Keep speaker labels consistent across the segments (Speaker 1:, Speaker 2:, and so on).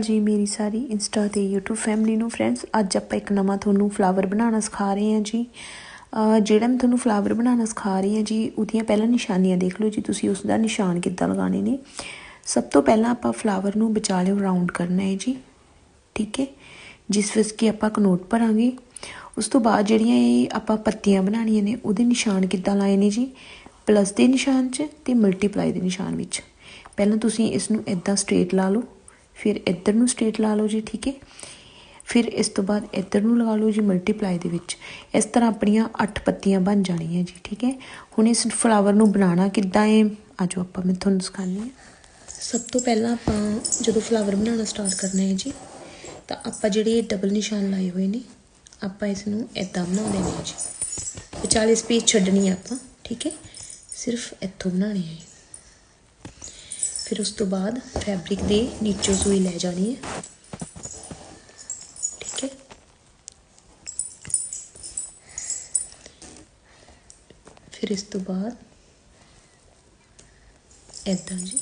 Speaker 1: ਜੀ ਮੇਰੀ ਸਾਰੀ ਇੰਸਟਾ ਤੇ YouTube ਫੈਮਿਲੀ ਨੂੰ ਫਰੈਂਡਸ ਅੱਜ ਆਪਾਂ ਇੱਕ ਨਵਾਂ ਤੁਹਾਨੂੰ ਫਲਾਵਰ ਬਣਾਉਣਾ ਸਿਖਾ ਰਹੇ ਹਾਂ ਜੀ। ਜਿਹੜਾ ਮੈਂ ਤੁਹਾਨੂੰ ਫਲਾਵਰ ਬਣਾਉਣਾ ਸਿਖਾ ਰਹੀ ਹਾਂ ਜੀ, ਉਹਦੀਆਂ ਪਹਿਲਾਂ ਨਿਸ਼ਾਨੀਆਂ ਦੇਖ ਲਓ ਜੀ, ਤੁਸੀਂ ਉਸ ਦਾ ਨਿਸ਼ਾਨ ਕਿੱਦਾਂ ਲਗਾਉਣੇ ਨੇ। ਸਭ ਤੋਂ ਪਹਿਲਾਂ ਆਪਾਂ ਫਲਾਵਰ ਨੂੰ ਵਿਚਾਲਿਓ ਰਾਉਂਡ ਕਰਨਾ ਹੈ ਜੀ, ਠੀਕ ਹੈ? ਜਿਸ ਵਿੱਚ ਕਿ ਆਪਾਂ ਕਨੋਟ ਭਰਾਂਗੇ। ਉਸ ਤੋਂ ਬਾਅਦ ਜਿਹੜੀਆਂ ਇਹ ਆਪਾਂ ਪੱਤੀਆਂ ਬਣਾਉਣੀਆਂ ਨੇ, ਉਹਦੇ ਨਿਸ਼ਾਨ ਕਿੱਦਾਂ ਲਾਏ ਨੇ ਜੀ? ਪਲੱਸ ਦੇ ਨਿਸ਼ਾਨ 'ਚ ਤੇ ਮਲਟੀਪਲਾਈ ਦੇ ਨਿਸ਼ਾਨ ਵਿੱਚ। ਪਹਿਲਾਂ ਤੁਸੀਂ ਇਸ ਨੂੰ ਇਦਾਂ ਸਟ੍ਰੇਟ ਲਾ ਲਓ। ਫਿਰ ਇੱਧਰ ਨੂੰ ਸਟੇਟ ਲਾ ਲਓ ਜੀ, ਠੀਕ ਹੈ? ਫਿਰ ਇਸ ਤੋਂ ਬਾਅਦ ਇੱਧਰ ਨੂੰ ਲਗਾ ਲਓ ਜੀ ਮਲਟੀਪਲਾਈ ਦੇ ਵਿੱਚ। ਇਸ ਤਰ੍ਹਾਂ ਆਪਣੀਆਂ 8 ਪੱਤੀਆਂ ਬਣ ਜਾਣੀਆਂ ਜੀ, ਠੀਕ ਹੈ? ਹੁਣ ਇਸ ਫਲਾਵਰ ਨੂੰ ਬਣਾਉਣਾ ਕਿੱਦਾਂ ਹੈ? ਆਜੋ ਆਪਾਂ, ਮੈਂ ਤੁਹਾਨੂੰ ਸਿਖਾਉਂਦੀ ਹਾਂ। ਸਭ ਤੋਂ ਪਹਿਲਾਂ ਆਪਾਂ ਜਦੋਂ ਫਲਾਵਰ ਬਣਾਉਣਾ ਸਟਾਰਟ ਕਰਨਾ ਹੈ ਜੀ, ਤਾਂ ਆਪਾਂ ਜਿਹੜੇ ਡਬਲ ਨਿਸ਼ਾਨ ਲਾਏ ਹੋਏ ਨੇ, ਆਪਾਂ ਇਸ ਨੂੰ ਇਦਾਂ ਬਣਾਉਣੇ ਨੇ ਜੀ। ਵਿਚਾਲੇ ਸਪੇਸ ਛੱਡਣੀ ਆ ਆਪਾਂ, ਠੀਕ ਹੈ? ਸਿਰਫ ਇੱਥੋਂ ਬਣਾਉਣੀ ਹੈ ਫਿਰ ਉਸ ਤੋਂ ਬਾਅਦ ਫੈਬਰਿਕ ਦੇ ਨੀਚੋਂ ਸੂਈ ਲੈ ਜਾਣੀ ਹੈ। ਠੀਕ ਹੈ। ਫਿਰ ਇਸ ਤੋਂ ਬਾਅਦ ਏਦਾਂ ਜੀ।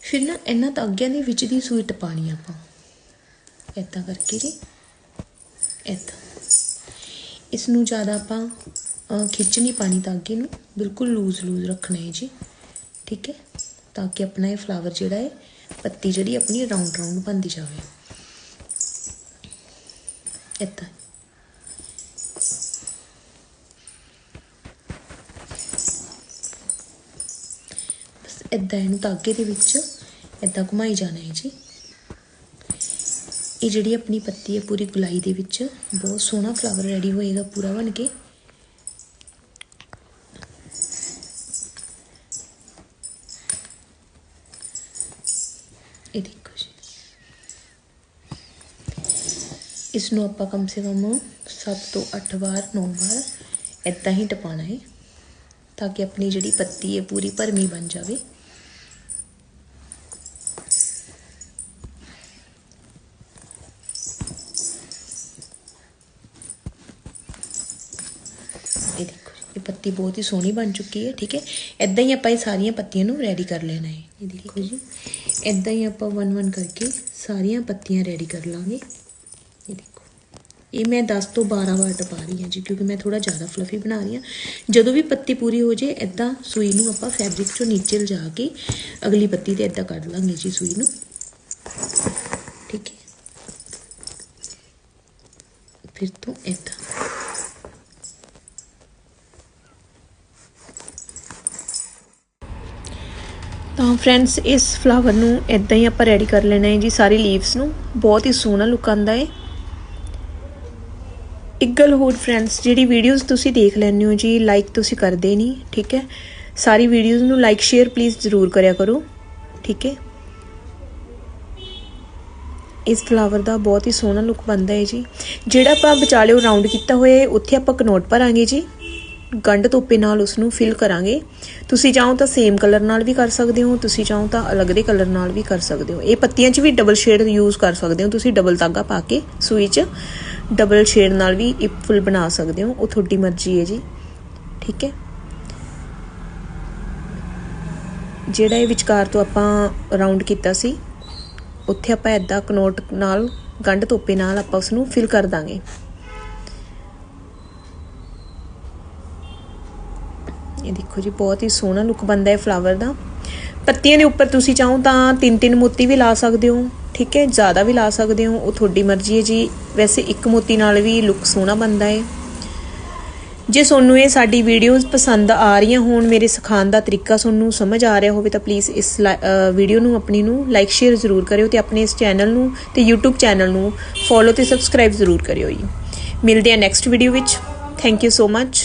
Speaker 1: ਫਿਰ ਨਾ ਇਹਨਾਂ ਧਾਗਿਆਂ ਦੇ ਵਿੱਚ ਦੀ ਸੂਈ ਟਪਾਣੀ ਆਪਾਂ। ਏਦਾਂ ਕਰਕੇ ਜੀ। ਏਦਾਂ। ਇਸ ਨੂੰ ਜ਼ਿਆਦਾ ਆਪਾਂ ਖਿੱਚ ਨਹੀਂ ਪਾਣੀ ਧਾਗੇ ਨੂੰ, ਬਿਲਕੁਲ ਲੂਜ਼ ਲੂਜ਼ ਰੱਖਣਾ ਹੈ ਜੀ। ਠੀਕ ਹੈ? ਤਾਂ ਕਿ ਆਪਣਾ ਇਹ ਫਲਾਵਰ ਜਿਹੜਾ ਹੈ, ਪੱਤੀ ਜਿਹੜੀ ਆਪਣੀ ਰਾਉਂਡ ਰਾਉਂਡ ਬਣਦੀ ਜਾਵੇ। ਇੱਦਾਂ। ਬਸ ਏਦਾਂ ਇਹਨੂੰ ਤਾਗੇ ਦੇ ਵਿੱਚ ਇੱਦਾਂ ਘੁਮਾਈ ਜਾਣਾ ਹੈ ਜੀ। ਇਹ ਜਿਹੜੀ ਆਪਣੀ ਪੱਤੀ ਹੈ, ਪੂਰੀ ਗੁਲਾਈ ਦੇ ਵਿੱਚ ਬਹੁਤ ਸੋਹਣਾ ਫਲਾਵਰ ਰੈਡੀ ਹੋਏਗਾ, ਪੂਰਾ ਬਣ ਕੇ। ਇਹ ਦੇਖੋ ਜੀ ਇਸ ਨੂੰ ਆਪਾਂ ਕਮ ਸੇ ਕਮ 7 ਤੋਂ 8 ਵਾਰ 9 ਵਾਰ ਇਦਾਂ ਹੀ ਟਪਾਣਾ ਹੈ ਤਾਂ ਕਿ ਆਪਣੀ ਜਿਹੜੀ ਪੱਤੀ ਹੈ ਪੂਰੀ ਭਰਮੀ ਬਣ ਜਾਵੇ ਇਹ ਦੇਖੋ ਜੀ, ਇਹ ਪੱਤੀ ਬਹੁਤ ਹੀ ਸੋਹਣੀ ਬਣ ਚੁੱਕੀ ਹੈ, ਠੀਕ ਹੈ। ਇਦਾਂ ਹੀ ਆਪਾਂ ਇਹ ਸਾਰੀਆਂ ਪੱਤੀਆਂ ਨੂੰ ਰੈਡੀ ਕਰ ਲੈਣਾ ਹੈ। ਇਹ ਦੇਖੋ ਜੀ। ਇਦਾਂ ਹੀ ਆਪਾਂ ਵਨ ਵਨ ਕਰਕੇ ਸਾਰੀਆਂ ਪੱਤੀਆਂ ਰੈਡੀ ਕਰ ਲਾਂਗੇ। ਇਹ ਦੇਖੋ। ਇਹ ਮੈਂ 10 ਤੋਂ 12 ਵਾਰ ਟਪਾ ਰਹੀ ਹਾਂ ਜੀ, ਕਿਉਂਕਿ ਮੈਂ ਥੋੜਾ ਜ਼ਿਆਦਾ ਫਲਫੀ ਬਣਾ ਰਹੀ ਹਾਂ। ਜਦੋਂ ਵੀ ਪੱਤੀ ਪੂਰੀ ਹੋ ਜੇ ਇਦਾਂ ਸੂਈ ਨੂੰ ਆਪਾਂ ਫੈਬਰਿਕ ਚੋਂ ਨੀਚੇ ਲਿਜਾ ਕੇ ਅਗਲੀ ਪੱਤੀ ਤੇ ਇਦਾਂ ਕੱਢ ਲਾਂਗੇ ਜੀ ਸੂਈ ਨੂੰ। ਠੀਕ ਹੈ। ਫਿਰ ਤੋਂ ਇਦਾਂ ਤਾਂ ਫਰੈਂਡਸ ਇਸ ਫਲਾਵਰ ਨੂੰ ਇਦਾਂ ਹੀ ਆਪਾਂ ਰੈਡੀ ਕਰ ਲੈਣਾ ਹੈ ਜੀ, ਸਾਰੀ ਲੀਵਸ ਨੂੰ। ਬਹੁਤ ਹੀ ਸੋਹਣਾ ਲੁੱਕ ਆਂਦਾ ਹੈ। ਇੱਕ ਗੱਲ ਹੋਰ ਫਰੈਂਡਸ ਜਿਹੜੀ ਵੀਡੀਓਜ਼ ਤੁਸੀਂ ਦੇਖ ਲੈਂਦੇ ਹੋ ਜੀ ਲਾਈਕ ਤੁਸੀਂ ਕਰਦੇ ਨਹੀਂ, ਠੀਕ ਹੈ? ਸਾਰੀ ਵੀਡੀਓਜ਼ ਨੂੰ ਲਾਈਕ ਸ਼ੇਅਰ ਪਲੀਜ਼ ਜ਼ਰੂਰ ਕਰਿਆ ਕਰੋ, ਠੀਕ ਹੈ? ਇਸ ਫਲਾਵਰ ਦਾ ਬਹੁਤ ਹੀ ਸੋਹਣਾ ਲੁੱਕ ਬਣਦਾ ਹੈ ਜੀ। ਜਿਹੜਾ ਆਪਾਂ ਵਿਚਾਲਿਓ ਰਾਉਂਡ ਕੀਤਾ ਹੋਇਆ ਹੈ, ਉੱਥੇ ਆਪਾਂ ਕਨੋਟ ਭਰਾਂਗੇ ਜੀ। ਗੰਢ ਤੋਪੇ ਨਾਲ ਉਸ ਨੂੰ ਫਿਲ ਕਰਾਂਗੇ। ਤੁਸੀਂ ਚਾਹੋ ਤਾਂ ਸੇਮ ਕਲਰ ਨਾਲ ਵੀ ਕਰ ਸਕਦੇ ਹੋ, ਤੁਸੀਂ ਚਾਹੋ ਤਾਂ ਅਲੱਗ ਦੇ ਕਲਰ ਨਾਲ ਵੀ ਕਰ ਸਕਦੇ ਹੋ। ਇਹ ਪੱਤੀਆਂ 'ਚ ਵੀ ਡਬਲ ਸ਼ੇਡ ਯੂਜ਼ ਕਰ ਸਕਦੇ ਹੋ, ਤੁਸੀਂ ਡਬਲ ਤਾਗਾ ਪਾ ਕੇ ਸੂਈ 'ਚ ਡਬਲ ਸ਼ੇਡ ਨਾਲ ਵੀ ਇਹ ਫੁੱਲ ਬਣਾ ਸਕਦੇ ਹੋ, ਉਹ ਤੁਹਾਡੀ ਮਰਜ਼ੀ ਹੈ ਜੀ। ਠੀਕ ਹੈ? ਜਿਹੜਾ ਇਹ ਵਿਚਕਾਰ ਤੋਂ ਆਪਾਂ ਰਾਉਂਡ ਕੀਤਾ ਸੀ, ਉੱਥੇ ਆਪਾਂ ਐਦਾਂ ਕਨੋਟ ਨਾਲ, ਗੰਢ ਤੋਪੇ ਨਾਲ ਆਪਾਂ ਉਸ ਨੂੰ ਫਿਲ ਕਰ ਦਾਂਗੇ। ਇਹ ਦੇਖੋ ਜੀ, ਬਹੁਤ ਹੀ ਸੋਹਣਾ ਲੁੱਕ ਬੰਦਾ ਹੈ ਫਲਾਵਰ ਦਾ। ਪੱਤੀਆਂ ਦੇ ਉੱਪਰ ਤੁਸੀਂ ਚਾਹੋ ਤਾਂ ਤਿੰਨ ਤਿੰਨ ਮੋਤੀ ਵੀ ਲਾ ਸਕਦੇ ਹੋ, ਠੀਕ ਹੈ? ਜ਼ਿਆਦਾ ਵੀ ਲਾ ਸਕਦੇ ਹੋ, ਉਹ ਤੁਹਾਡੀ ਮਰਜ਼ੀ ਹੈ ਜੀ। ਵੈਸੇ ਇੱਕ ਮੋਤੀ ਨਾਲ ਵੀ ਲੁੱਕ ਸੋਹਣਾ ਬੰਦਾ ਹੈ। ਜੇ ਤੁਹਾਨੂੰ ਇਹ ਸਾਡੀ ਵੀਡੀਓਜ਼ ਪਸੰਦ ਆ ਰਹੀਆਂ ਹੋਣ, ਮੇਰੇ ਸਿਖਾਉਣ ਦਾ ਤਰੀਕਾ ਤੁਹਾਨੂੰ ਸਮਝ ਆ ਰਿਹਾ ਹੋਵੇ ਤਾਂ ਪਲੀਜ਼ ਇਸ ਵੀਡੀਓ ਨੂੰ ਆਪਣੀ ਨੂੰ ਲਾਈਕ ਸ਼ੇਅਰ ਜ਼ਰੂਰ ਕਰਿਓ ਤੇ ਆਪਣੇ ਇਸ ਚੈਨਲ ਨੂੰ ਤੇ YouTube ਚੈਨਲ ਨੂੰ ਫੋਲੋ ਤੇ ਸਬਸਕ੍ਰਾਈਬ ਜ਼ਰੂਰ ਕਰਿਓ ਜੀ। ਮਿਲਦੇ ਆ ਨੈਕਸਟ ਵੀਡੀਓ ਵਿੱਚ। Thank you so much